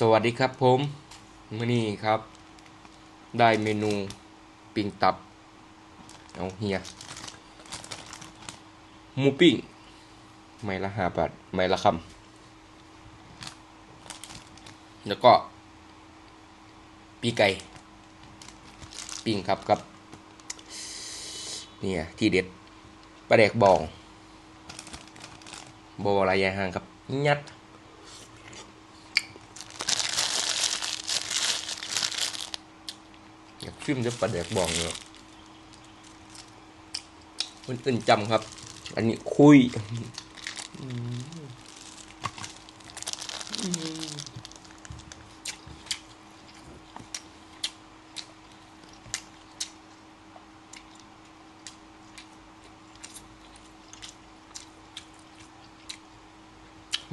สวัสดีครับผมมื่อนี้ครับ ได้เมนูปิ้งตับ เอาเฮียหมูปิ้งไม่ละห้าบาทไม่ละคำแล้วก็ ปีไก่ ปิ้งครับกับ เนี่ยที่เด็ดปลาแดกบองโบอะไรยายห่างครับ ยัด อยากชิมจะปลาแดกบองเนาะมันอื่นจำครับ อันนี้คุย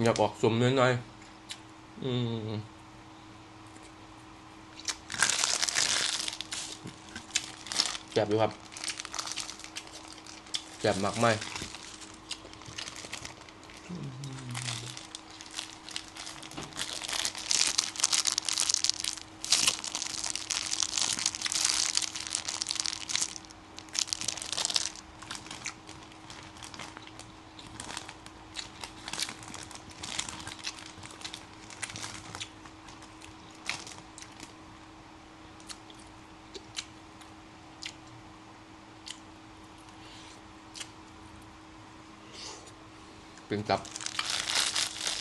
อยากออกสมน้อยๆอืม แจ็บอยู่ครับแจ็บมากไหม เป็นตับ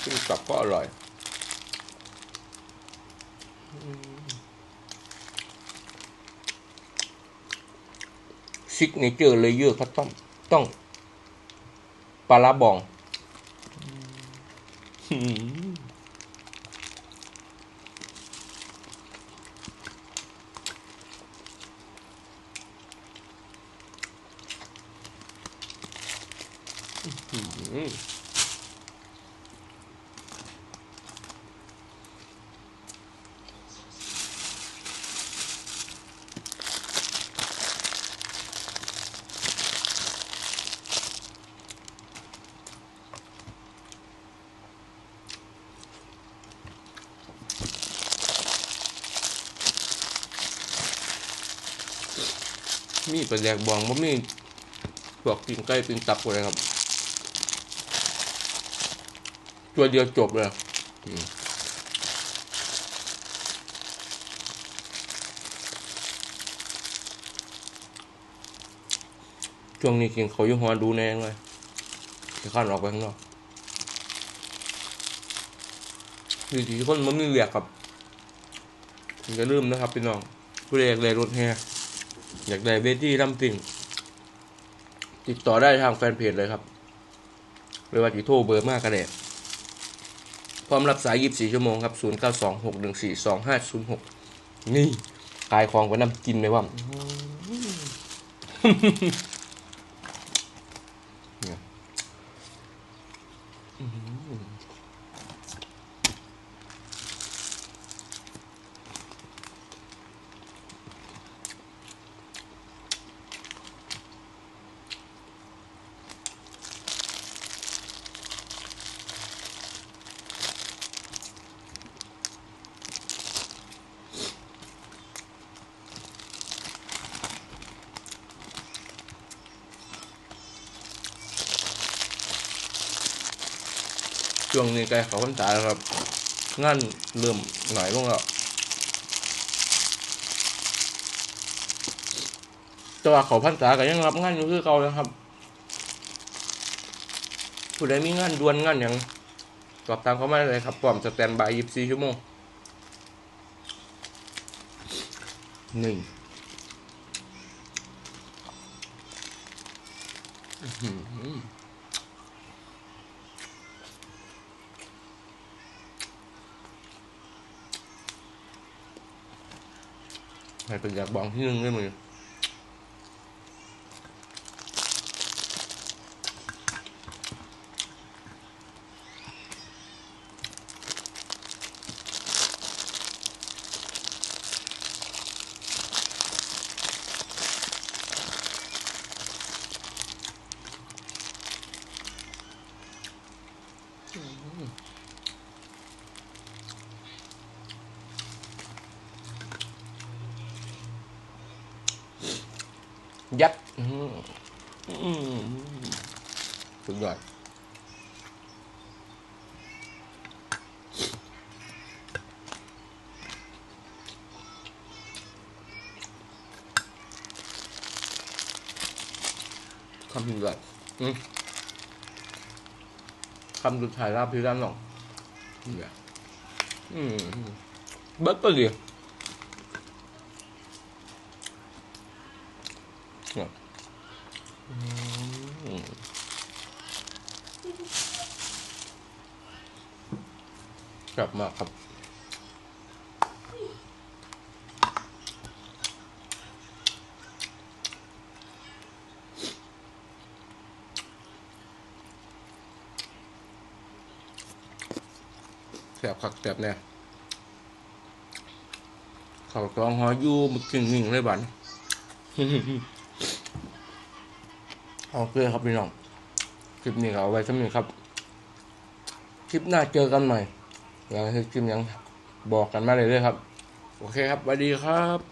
เป็นตับก็อร่อย ซิกเนเจอร์เลยเยอะครับต้องต้องปลาบองอื มีปลาแดกบองบ่มีพวกปิ้งไก่ปิ้งตับอะไรครับ ตัวเดียวจบเลยช่วงนี้กินเขาวอยุ่งหัวดูแน่เลยจะข้านออกไปข้างนอกดีที่คนมันม่เรียกครับอย่าลืมนะครับพี่น้องผู้ใดอยากได้รถแฮ อยากได้เวทีลำติ่งติดต่อได้ทางแฟนเพจเลยครับหรือว่าที่โทรเบอร์มากก็ได้พร้อมรับสาย 24 ชั่วโมงครับ 0926142506 นี่กายของก็นำกินไหมว่า ช่วงนี้ใกล้เขาพรรษาแล้วครับงานเริ่มหน่อยลงแล้วแต่ว่าเขาพรรษาก็ยังรับงานอยู่คือเก่านะครับผู้ใดมีงานด่วนงานอย่างสอบตามเขามาได้เลยครับพร้อมสแตนบาย24ชั่วโมงหนึ่งอื ហើយប្រយ័ត្នបងខ្ញុំនេះមើល嗯。Mm hmm. ยัดอื้อหืออืมสุดยอดคำสุดยอดอืมคำสุดท้ายลาบพี่ด้านหนองเนี่ยอืมเบิร์ตตัวเดียวเนี่ยอืม กลับมาครับแสบคักแสบแน่เขาตองหออยู่มึกจริงนิ่งเลยบัน โอเคครับพี่น้อง คลิปนี้ก็เอาไว้สำหรับครับ คลิปหน้าเจอกันใหม่อยากให้คลิปยังบอกกันมาเลยเลยๆครับ โอเคครับสวัสดีครับ